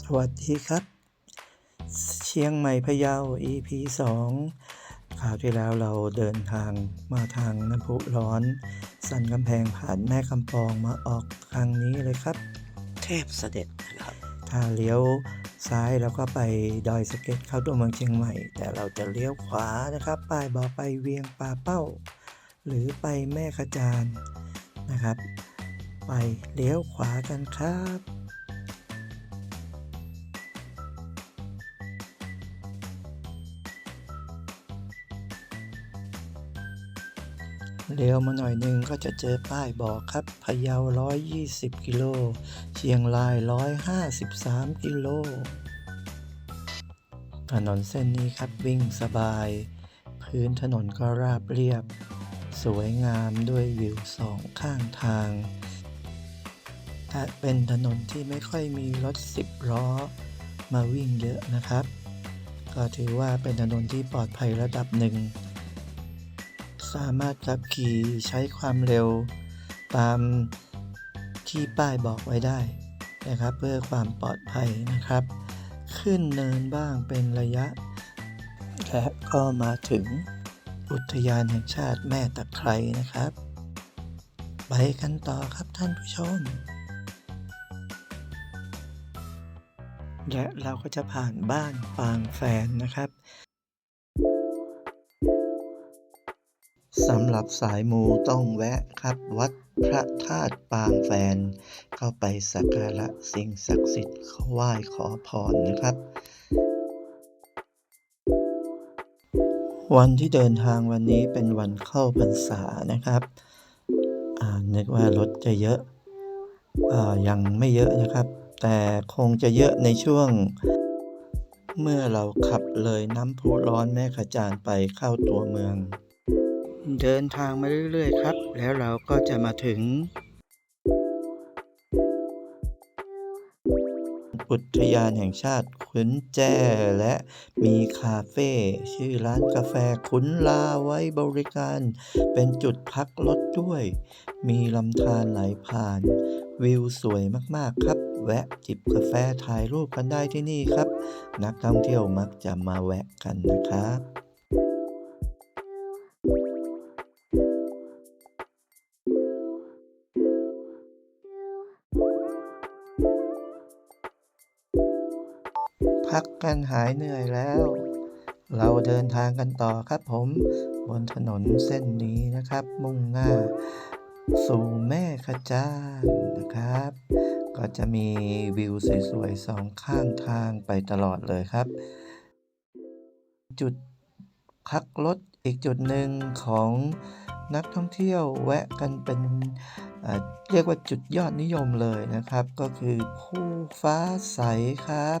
สวัสดีครับ เชียงใหม่พะเยา EP 2คราวที่แล้วเราเดินทางมาทางน้ำพุร้อน สันกำแพงผ่านแม่คำปองมาออกทางนี้เลยครับ เทพเสด็จนะครับถ้าเลี้ยวซ้ายเราก็ไปดอยสะเก็ดเข้าตัวเมืองเชียงใหม่ แต่เราจะเลี้ยวขวานะครับป้ายบอกไปเวียงป่าเป้า หรือไปแม่ขจานนะครับ ไปเลี้ยวขวากันครับ เลี้ยวมาหน่อยหนึงก็จะเจอป้ายบอกครับพะเยา 120 กิโล เชียงราย 153 กิโล ถนนเส้นนี้ครับวิ่งสบาย พื้นถนนก็ราบเรียบ สวยงามด้วยวิวสองข้างทางและเป็นถนนที่ไม่ค่อยมีรถสิบล้อ มาวิ่งเยอะนะครับ ก็ถือว่าเป็นถนนที่ปลอดภัยระดับหนึ่ง สามารถขับขี่ใช้ความเร็ว ตามที่ป้ายบอกไว้ได้นะครับ เพื่อความปลอดภัยนะครับ ขึ้นเนินบ้างเป็นระยะ และก็มาถึงอุทยานแห่งชาติแม่ตะไคร้นะครับ ไปกันต่อครับท่านผู้ชมและเราก็จะผ่านบ้านปางแฟนนะครับ สำหรับสายมูต้องแวะครับวัดพระธาตุปางแฟน เข้าไปสักการะสิ่งศักดิ์สิทธิ์ไหว้ขอพรนะครับ วันที่เดินทางวันนี้เป็นวันเข้าพรรษานะครับอ่านึกว่ารถจะเยอะอยังไม่เยอะนะครับ แต่คงจะเยอะในช่วงเมื่อเราขับเลยน้ำพุร้อนแม่ขจานไปเข้าตัวเมือง เดินทางมาเรื่อยๆครับ แล้วเราก็จะมาถึง อุทยานแห่งชาติขุนแจและมีคาเฟ่ชื่อร้านกาแฟขุนลาไว้บริการ เป็นจุดพักรถด้วย มีลำธารไหลผ่าน วิวสวยมากๆครับ แวะจิบกาแฟถ่ายรูปกันได้ที่นี่ครับ นักท่องเที่ยวมักจะมาแวะกันนะครับ พักกันหายเหนื่อยแล้ว เราเดินทางกันต่อครับผม บนถนนเส้นนี้นะครับ มุ่งหน้า สู่แม่ขจานนะครับ ก็จะมีวิวสวยๆสองข้างทางไปตลอดเลยครับ จุดพักรถอีกจุดหนึ่งของนักท่องเที่ยวแวะกันเป็นเรียกว่าจุดยอดนิยมเลยนะครับ ก็คือภูฟ้าใสครับ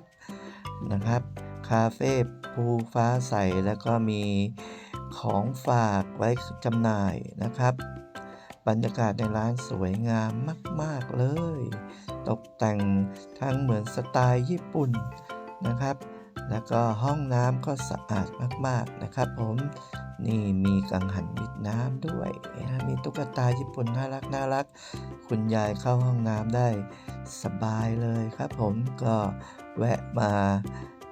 นะครับ คาเฟ่ภูฟ้าใส แล้วก็มีของฝากไว้จำหน่ายนะครับ บรรยากาศในร้านสวยงามมาก ๆ เลย ตกแต่งทั้งเหมือนสไตล์ญี่ปุ่นนะครับ แล้วก็ห้องน้ำก็สะอาดมาก ๆ นะครับ ผมนี่มีกังหันมิดน้ำด้วยนะมีตุ๊กตาญี่ปุ่นน่ารักน่ารัก คุณยายเข้าห้องน้ำได้สบายเลยครับผมก็ แวะมา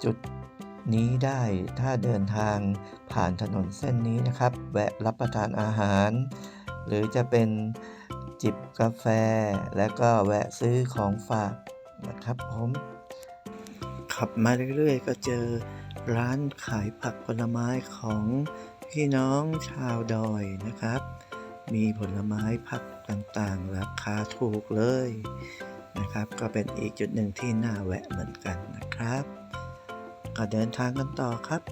จุดนี้ได้ถ้าเดินทางผ่านถนนเส้นนี้นะครับ แวะรับประทานอาหาร หรือจะเป็นจิบกาแฟ แล้วก็แวะซื้อของฝากนะครับผมขับมาเรื่อยๆ ก็เจอร้านขายผักผลไม้ของพี่น้องชาวดอยนะครับ มีผลไม้ผักต่างๆ ราคาถูกเลย นะครับ ก็เป็นอีกจุดหนึ่งที่น่าแวะเหมือนกันนะครับ ก็เดินทางกันต่อครับ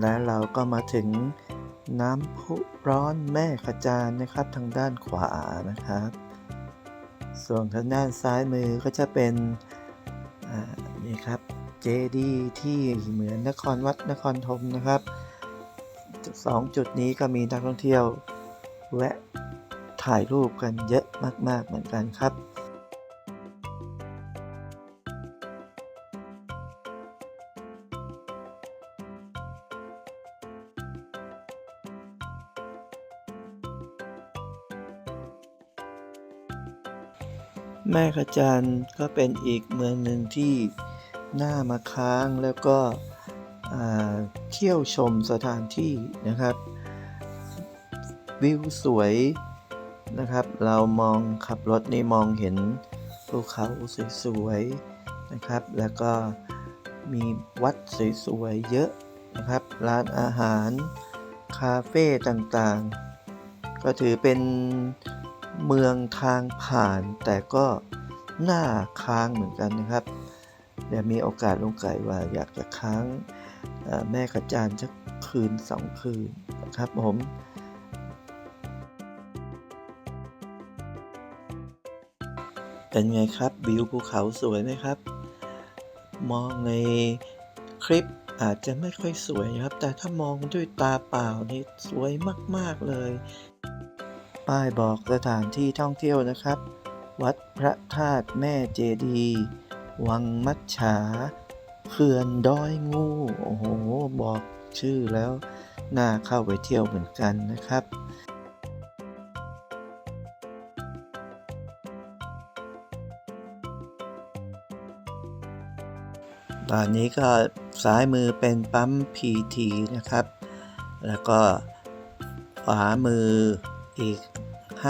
และเราก็มาถึงน้ำพุร้อนแม่ขจานนะครับทางด้านขวานะครับ ส่วนทางด้านซ้ายมือก็จะเป็นนี่ครับเจดีย์ที่เหมือนนครวัดนครธมนะครับสองจุดนี้ก็มีนักท่องเที่ยวแวะถ่ายรูปกันเยอะมาก ๆ เหมือนกันครับ แม่ขจานก็เป็นอีกเมืองหนึ่งที่น่ามาค้างแล้วก็เที่ยวชมสถานที่นะครับ วิวสวยนะครับ เรามองขับรถนี่มองเห็นภูเขาสวยๆนะครับ แล้วก็มีวัดสวยๆเยอะนะครับ ร้านอาหาร คาเฟ่ต่างๆ ก็ถือเป็น เมืองทางผ่านแต่ก็หน่าค้างเหมือนกันนะครับเดี๋ยวมีโอกาสลงไก่ว่าอยากจะค้างแม่กระจานสักคืนสองคืนนะครับผมเป็นไงครับวิวภูเขาสวยไหมครับ มองในคลิปอาจจะไม่ค่อยสวยนะครับ แต่ถ้ามองด้วยตาเปล่านี่สวยมาก ๆ เลย ป้ายบอกสถานที่ท่องเที่ยวนะครับ วัดพระธาตุแม่เจดีย์วังมัจฉาเขื่อนดอยงู โอ้โห บอกชื่อแล้ว น่าเข้าไปเที่ยวเหมือนกันนะครับตอนนี้ก็ซ้ายมือเป็นปั๊ม PT นะครับ แล้วก็ขวามืออีก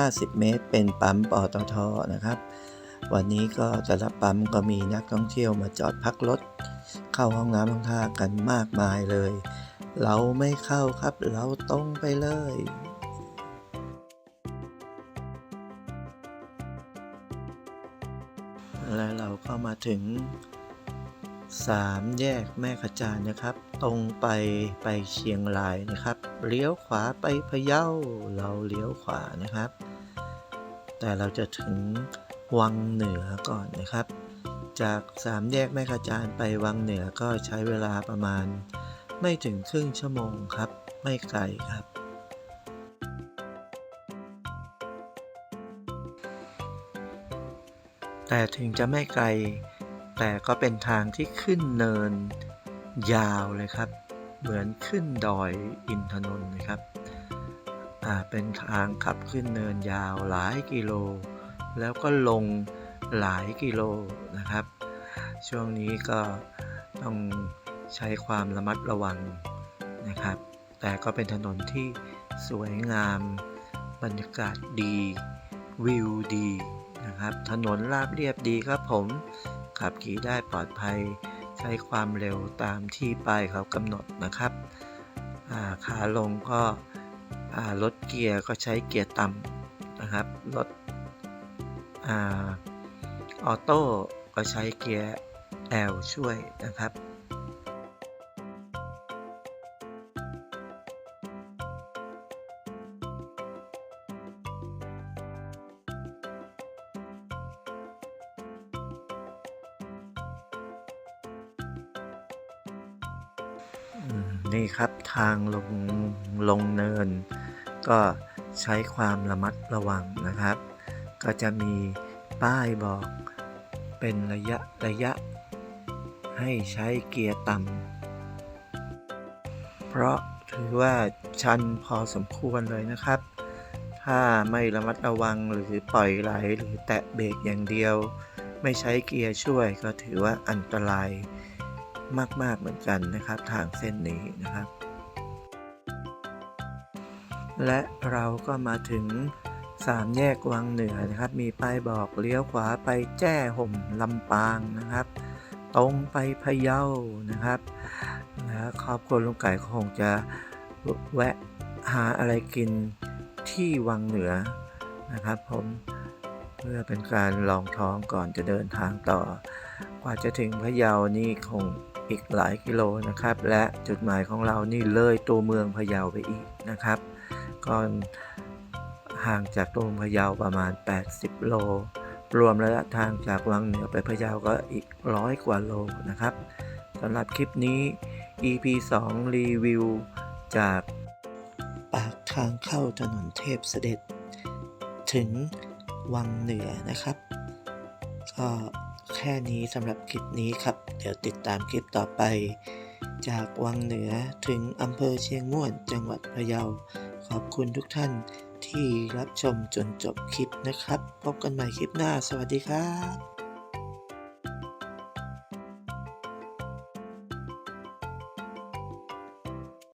50 เมตร เป็นปั๊มปตทนะครับ วันนี้ก็แต่ละปั๊มก็มีนักท่องเที่ยวมาจอดพักรถ เข้าห้องน้ำห้องท่ากันมากมายเลย เราไม่เข้าครับ เราตรงไปเลยแล้วเราก็มาถึง สามแยกแม่ขจานนะครับ ตรงไปไปเชียงรายนะครับ เลี้ยวขวาไปพะเยา เราเลี้ยวขวานะครับ แต่เราจะถึงวังเหนือก่อนนะครับ จากสามแยกแม่ขจานไปวังเหนือก็ใช้เวลาประมาณ ไม่ถึงครึ่งชั่วโมงครับ ไม่ไกลครับแต่ถึงจะไม่ไกล แต่ก็เป็นทางที่ขึ้นเนินยาวเลยครับ เหมือนขึ้นดอยอินทนนท์นะครับอ่าเป็นทางขับขึ้นเนินยาวหลายกิโล แล้วก็ลงหลายกิโลนะครับ ช่วงนี้ก็ต้องใช้ความระมัดระวังนะครับ แต่ก็เป็นถนนที่สวยงามบรรยากาศดีวิวดีนะครับ ถนนราบเรียบดีครับผม ขับขี่ได้ปลอดภัย ใช้ความเร็วตามที่ป้ายเขากำหนดนะครับาขาลงก็ลดเกียร์ก็ใช้เกียร์ต่ำนะครับรถออโต้ก็ใช้เกียร์ L ช่วยนะครับ นี่ครับทางลงลงเนิน ก็ใช้ความระมัดระวังนะครับ ก็จะมีป้ายบอกเป็นระยะระยะ ให้ใช้เกียร์ต่ำเพราะถือว่าชันพอสมควรเลยนะครับ ถ้าไม่ระมัดระวังหรือปล่อยไหลหรือแตะเบรกอย่างเดียว ไม่ใช้เกียร์ช่วยก็ถือว่าอันตราย มาก ๆเหมือนกันนะครับ ทางเส้นนี้นะครับ และเราก็มาถึงสามแยกวังเหนือนะครับ มีป้ายบอกเลี้ยวขวาไปแจ้ห่มลำปางนะครับ ตรงไปพะเยานะครับแล้วครอบครัวลุงไก่คงจะแวะหาอะไรกินที่วังเหนือนะครับ ผมเพื่อเป็นการลองท้องก่อนจะเดินทางต่อ กว่าจะถึงพะเยานี่คง อีกหลายกิโลนะครับ และจุดหมายของเรานี่เลยตัวเมืองพะเยาไปอีกนะครับ ก็ห่างจากตัวเมืองพะเยาประมาณ 80 โล รวมระยะทางจากวังเหนือไปพะเยาก็อีกร้อยกว่าโลนะครับสำหรับคลิปนี้ EP 2 รีวิว จากปากทางเข้าถนนเทพเสด็จ ถึงวังเหนือนะครับ ก็ ค่นี้สำหรับคลิปนี้ครับ เดี๋ยวติดตามคลิปต่อไป จากวังเหนือถึงอำเภอเชียงม่วน จังหวัดพะเยา ขอบคุณทุกท่านที่รับชมจนจบคลิปนะครับ พบกันใหม่คลิปหน้า สวัสดีครับ